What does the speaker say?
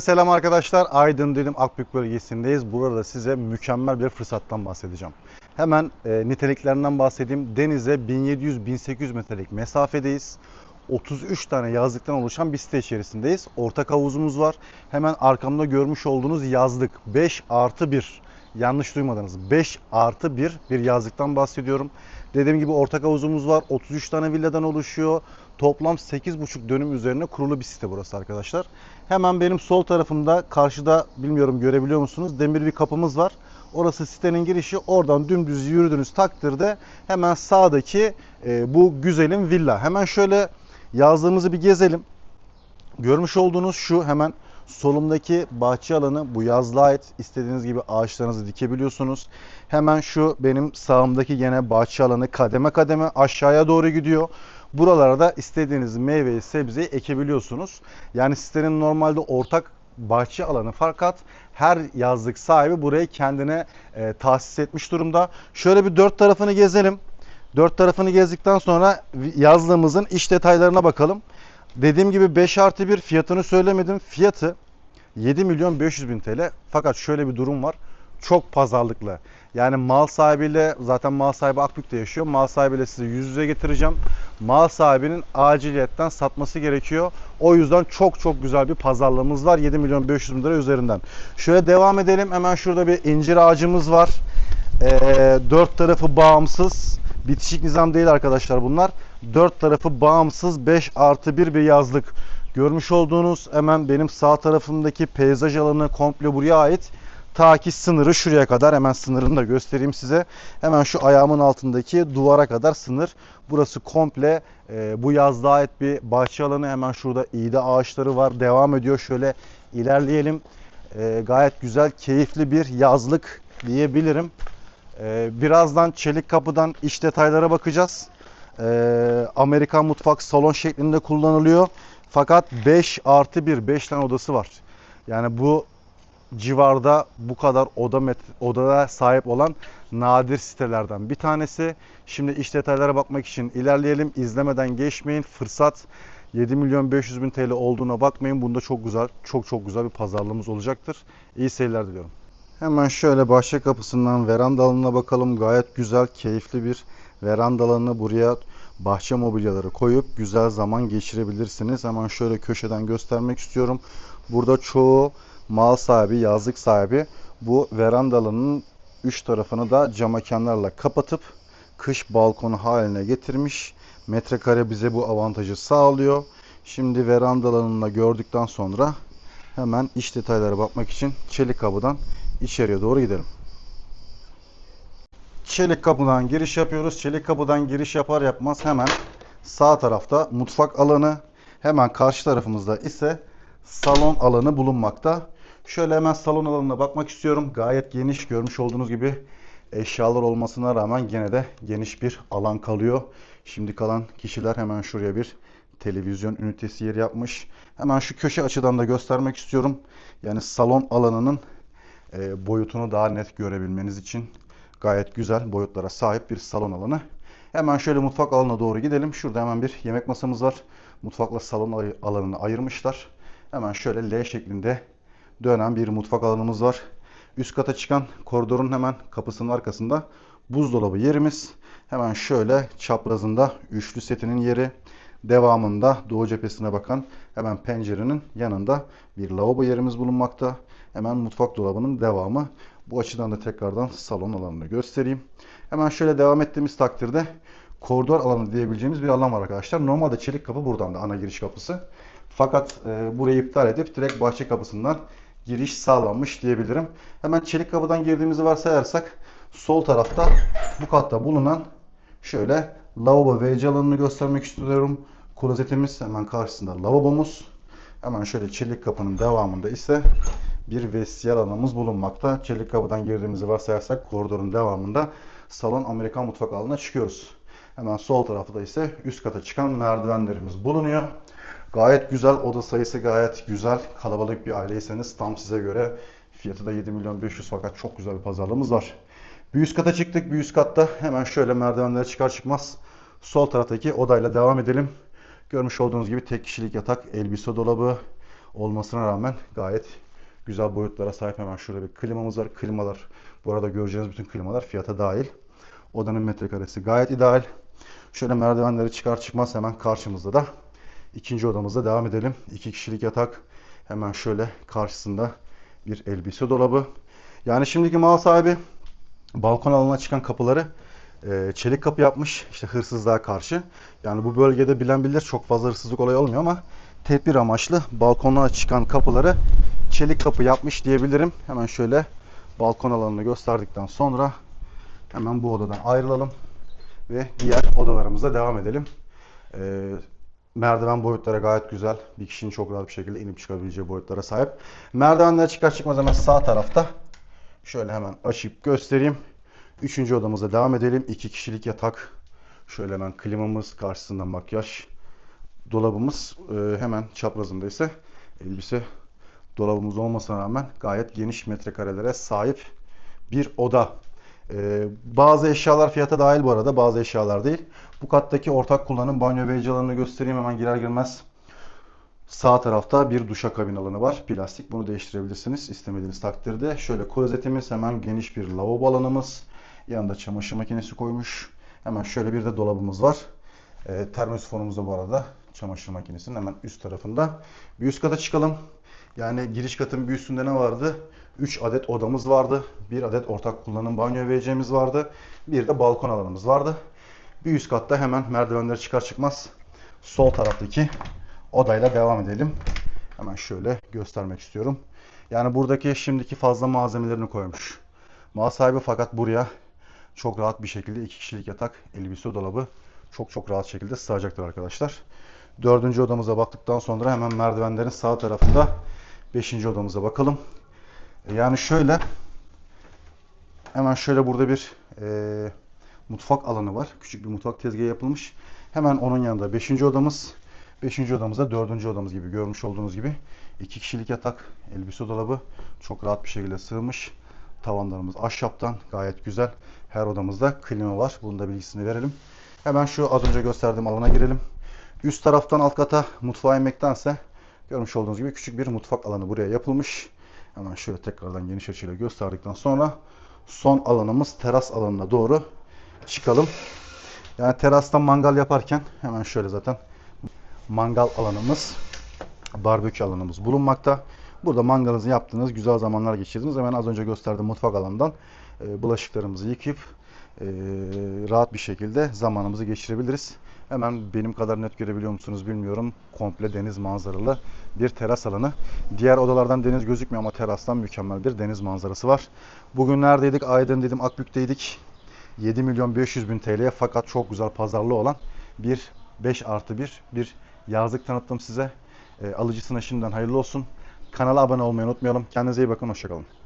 Selam arkadaşlar. Aydın Dilim Akbük bölgesindeyiz. Burada size mükemmel bir fırsattan bahsedeceğim. Hemen e, niteliklerinden bahsedeyim. Denize 1700-1800 metrelik mesafedeyiz. 33 tane yazlıktan oluşan bir site içerisindeyiz. Ortak havuzumuz var. Hemen arkamda görmüş olduğunuz yazlık 5 artı 1. Yanlış duymadınız. 5 artı 1 bir yazlıktan bahsediyorum. Dediğim gibi ortak havuzumuz var. 33 tane villadan oluşuyor. Toplam 8,5 dönüm üzerine kurulu bir site burası arkadaşlar. Hemen benim sol tarafımda karşıda bilmiyorum görebiliyor musunuz demir bir kapımız var. Orası sitenin girişi. Oradan dümdüz yürüdüğünüz takdirde hemen sağdaki e, bu güzelim villa. Hemen şöyle yazlığımızı bir gezelim. Görmüş olduğunuz şu hemen solumdaki bahçe alanı bu yazlığa ait istediğiniz gibi ağaçlarınızı dikebiliyorsunuz. Hemen şu benim sağımdaki gene bahçe alanı kademe kademe aşağıya doğru gidiyor. Buralara da istediğiniz meyveyi sebzeyi ekebiliyorsunuz. Yani sitenin normalde ortak bahçe alanı fakat her yazlık sahibi burayı kendine e, tahsis etmiş durumda. Şöyle bir dört tarafını gezelim. Dört tarafını gezdikten sonra yazlığımızın iç detaylarına bakalım. Dediğim gibi 5 artı 1 fiyatını söylemedim. Fiyatı 7 milyon 500 bin TL. Fakat şöyle bir durum var. Çok pazarlıklı. Yani mal sahibiyle zaten mal sahibi Akbük'te yaşıyor. Mal sahibiyle sizi yüz yüze getireceğim. Mal sahibinin aciliyetten satması gerekiyor. O yüzden çok çok güzel bir pazarlığımız var. 7 milyon 500 bin lira üzerinden. Şöyle devam edelim. Hemen şurada bir incir ağacımız var. Ee, dört tarafı bağımsız. Bitişik nizam değil arkadaşlar bunlar. Dört tarafı bağımsız 5 artı 1 bir yazlık. Görmüş olduğunuz hemen benim sağ tarafımdaki peyzaj alanı komple buraya ait. Ta ki sınırı şuraya kadar hemen sınırını da göstereyim size. Hemen şu ayağımın altındaki duvara kadar sınır. Burası komple e, bu yazlığa ait bir bahçe alanı. Hemen şurada iğde ağaçları var. Devam ediyor. Şöyle ilerleyelim. E, gayet güzel, keyifli bir yazlık diyebilirim. E, birazdan çelik kapıdan iç detaylara bakacağız. E, Amerikan mutfak salon şeklinde kullanılıyor. Fakat 5 artı 1, 5 tane odası var. Yani bu civarda bu kadar oda met- odaya sahip olan nadir sitelerden bir tanesi. Şimdi iç detaylara bakmak için ilerleyelim. İzlemeden geçmeyin. Fırsat 7 milyon 500 bin TL olduğuna bakmayın. Bunda çok güzel, çok çok güzel bir pazarlığımız olacaktır. İyi seyirler diliyorum. Hemen şöyle bahçe kapısından veranda alanına bakalım. Gayet güzel, keyifli bir veranda alanı. Buraya bahçe mobilyaları koyup güzel zaman geçirebilirsiniz. Hemen şöyle köşeden göstermek istiyorum. Burada çoğu mal sahibi, yazlık sahibi bu veranda alanının üç tarafını da cam mekanlarla kapatıp kış balkonu haline getirmiş. Metrekare bize bu avantajı sağlıyor. Şimdi veranda alanını gördükten sonra hemen iç detaylara bakmak için çelik kapıdan içeriye doğru gidelim. Çelik kapıdan giriş yapıyoruz. Çelik kapıdan giriş yapar yapmaz hemen sağ tarafta mutfak alanı, hemen karşı tarafımızda ise salon alanı bulunmakta. Şöyle hemen salon alanına bakmak istiyorum. Gayet geniş görmüş olduğunuz gibi eşyalar olmasına rağmen gene de geniş bir alan kalıyor. Şimdi kalan kişiler hemen şuraya bir televizyon ünitesi yer yapmış. Hemen şu köşe açıdan da göstermek istiyorum. Yani salon alanının e, boyutunu daha net görebilmeniz için gayet güzel boyutlara sahip bir salon alanı. Hemen şöyle mutfak alanına doğru gidelim. Şurada hemen bir yemek masamız var. Mutfakla salon alanını ayırmışlar. Hemen şöyle L şeklinde dönen bir mutfak alanımız var. Üst kata çıkan koridorun hemen kapısının arkasında buzdolabı yerimiz. Hemen şöyle çaprazında üçlü setinin yeri. Devamında doğu cephesine bakan hemen pencerenin yanında bir lavabo yerimiz bulunmakta. Hemen mutfak dolabının devamı. Bu açıdan da tekrardan salon alanını göstereyim. Hemen şöyle devam ettiğimiz takdirde koridor alanı diyebileceğimiz bir alan var arkadaşlar. Normalde çelik kapı buradan da ana giriş kapısı. Fakat e, burayı iptal edip direkt bahçe kapısından giriş sağlanmış diyebilirim. Hemen çelik kapıdan girdiğimizi varsayarsak sol tarafta bu katta bulunan şöyle lavabo WC alanını göstermek istiyorum. Klozetimiz hemen karşısında lavabomuz. Hemen şöyle çelik kapının devamında ise bir vestiyer alanımız bulunmakta. Çelik kapıdan girdiğimizi varsayarsak koridorun devamında salon Amerikan mutfak alanına çıkıyoruz. Hemen sol tarafta ise üst kata çıkan merdivenlerimiz bulunuyor. Gayet güzel oda sayısı gayet güzel. Kalabalık bir aileyseniz tam size göre fiyatı da 7 milyon 500 fakat çok güzel bir pazarlığımız var. Bir üst kata çıktık. Bir üst katta hemen şöyle merdivenlere çıkar çıkmaz sol taraftaki odayla devam edelim. Görmüş olduğunuz gibi tek kişilik yatak, elbise dolabı, olmasına rağmen gayet güzel boyutlara sahip. Hemen şurada bir klimamız var. Klimalar bu arada göreceğiniz bütün klimalar fiyata dahil. Odanın metrekaresi gayet ideal. Şöyle merdivenleri çıkar çıkmaz hemen karşımızda da ikinci odamızda devam edelim. İki kişilik yatak. Hemen şöyle karşısında bir elbise dolabı. Yani şimdiki mal sahibi balkon alanına çıkan kapıları e, çelik kapı yapmış işte hırsızlığa karşı. Yani bu bölgede bilen bilir çok fazla hırsızlık olayı olmuyor ama tedbir amaçlı balkona çıkan kapıları çelik kapı yapmış diyebilirim. Hemen şöyle balkon alanını gösterdikten sonra hemen bu odadan ayrılalım ve diğer odalarımıza devam edelim. Ee, merdiven boyutları gayet güzel. Bir kişinin çok rahat bir şekilde inip çıkabileceği boyutlara sahip. Merdivenler çıkar çıkmaz hemen sağ tarafta. Şöyle hemen açıp göstereyim. Üçüncü odamıza devam edelim. İki kişilik yatak. Şöyle hemen klimamız karşısında makyaj dolabımız e, hemen çaprazında ise elbise dolabımız olmasına rağmen gayet geniş metrekarelere sahip bir oda. Ee, bazı eşyalar fiyata dahil bu arada, bazı eşyalar değil. Bu kattaki ortak kullanım banyo ve alanını göstereyim hemen girer girmez. Sağ tarafta bir duşakabin alanı var. Plastik. Bunu değiştirebilirsiniz istemediğiniz takdirde. Şöyle klozetimiz, hemen geniş bir lavabo alanımız. Yanında çamaşır makinesi koymuş. Hemen şöyle bir de dolabımız var. E, termosifonumuz da bu arada çamaşır makinesinin hemen üst tarafında. Bir üst kata çıkalım. Yani giriş katın bir üstünde ne vardı? 3 adet odamız vardı. 1 adet ortak kullanım banyo ve WC'miz vardı. Bir de balkon alanımız vardı. Bir üst katta hemen merdivenleri çıkar çıkmaz sol taraftaki odayla devam edelim. Hemen şöyle göstermek istiyorum. Yani buradaki şimdiki fazla malzemelerini koymuş. Mal sahibi fakat buraya çok rahat bir şekilde iki kişilik yatak, elbise dolabı çok çok rahat şekilde sığacaktır arkadaşlar. Dördüncü odamıza baktıktan sonra hemen merdivenlerin sağ tarafında beşinci odamıza bakalım. E, Yani şöyle hemen şöyle burada bir e, mutfak alanı var. Küçük bir mutfak tezgahı yapılmış. Hemen onun yanında 5. odamız. 5. odamızda 4. odamız gibi görmüş olduğunuz gibi. 2 kişilik yatak, elbise dolabı çok rahat bir şekilde sığmış. Tavanlarımız ahşaptan gayet güzel. Her odamızda klima var. Bunun da bilgisini verelim. Hemen şu az önce gösterdiğim alana girelim. Üst taraftan alt kata mutfağa inmektense görmüş olduğunuz gibi küçük bir mutfak alanı buraya yapılmış. Hemen şöyle tekrardan geniş açıyla gösterdikten sonra son alanımız teras alanına doğru çıkalım. Yani terasta mangal yaparken hemen şöyle zaten mangal alanımız, barbekü alanımız bulunmakta. Burada mangalınızı yaptığınız, güzel zamanlar geçirdiniz. Hemen az önce gösterdiğim mutfak alanından e, bulaşıklarımızı yıkayıp e, rahat bir şekilde zamanımızı geçirebiliriz. Hemen benim kadar net görebiliyor musunuz bilmiyorum. Komple deniz manzaralı bir teras alanı. Diğer odalardan deniz gözükmüyor ama terastan mükemmel bir deniz manzarası var. Bugün neredeydik? Aydın dedim Akbük'teydik. 7 milyon 500 bin TL'ye fakat çok güzel pazarlığı olan bir 5 artı 1 bir yazlık tanıttım size. E, alıcısına şimdiden hayırlı olsun. Kanala abone olmayı unutmayalım. Kendinize iyi bakın. Hoşçakalın.